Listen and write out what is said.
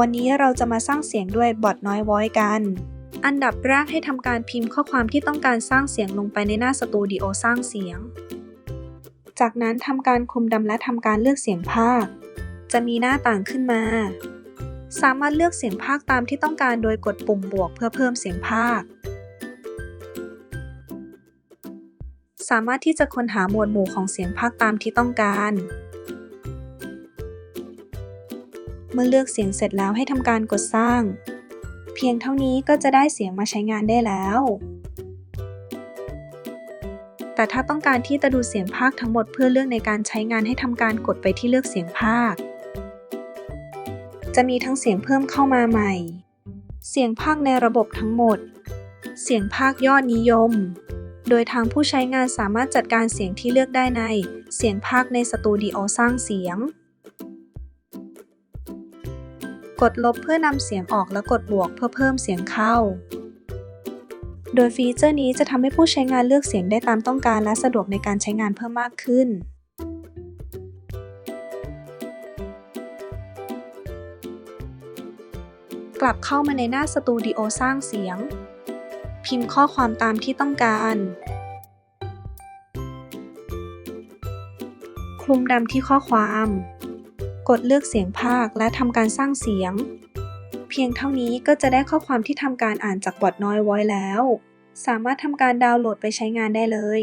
วันนี้เราจะมาสร้างเสียงด้วยบอทน้อย Voice กัน อันดับแรกให้ทำการพิมพ์ข้อความที่ต้องการสร้างเสียงลงไปในหน้าสตูดิโอสร้างเสียง จากนั้นทำการคลุมดำและทำการเลือกเสียงภาค จะมีหน้าต่างขึ้นมา สามารถเลือกเสียงภาคตามที่ต้องการโดยกดปุ่มบวกเพื่อเพิ่มเสียงภาค สามารถที่จะค้นหาหมวดหมู่ของเสียงภาคตามที่ต้องการ เมื่อเลือกเสียงเสร็จแล้วให้ทำการกดสร้าง เพียงเท่านี้ก็จะได้เสียงมาใช้งานได้แล้ว แต่ถ้าต้องการที่จะดูเสียงภาคทั้งหมดเพื่อเลือกในการใช้งานให้ทำการกดไปที่เลือกเสียงภาค จะมีทั้งเสียงเพิ่มเข้ามาใหม่ เสียงภาคในระบบทั้งหมด เสียงภาคยอดนิยม โดยทางผู้ใช้งานสามารถจัดการเสียงที่เลือกได้ใน เสียงภาคในสตูดิโอสร้างเสียง กดลบเพื่อนำเสียงออกและกดบวกเพื่อเพิ่มเสียงเข้า โดยฟีเจอร์นี้จะทำให้ผู้ใช้งานเลือกเสียงได้ตามต้องการและสะดวกในการใช้งานเพิ่มมากขึ้นกลับเข้ามาในหน้าสตูดิโอสร้างเสียง พิมพ์ข้อความตามที่ต้องการ คลุมดำที่ข้อความ กดเลือกเสียงภาคและทำการสร้างเสียง เพียงเท่านี้ก็จะได้ข้อความที่ทำการอ่านจากบอทน้อยไว้แล้ว สามารถทำการดาวน์โหลดไปใช้งานได้เลย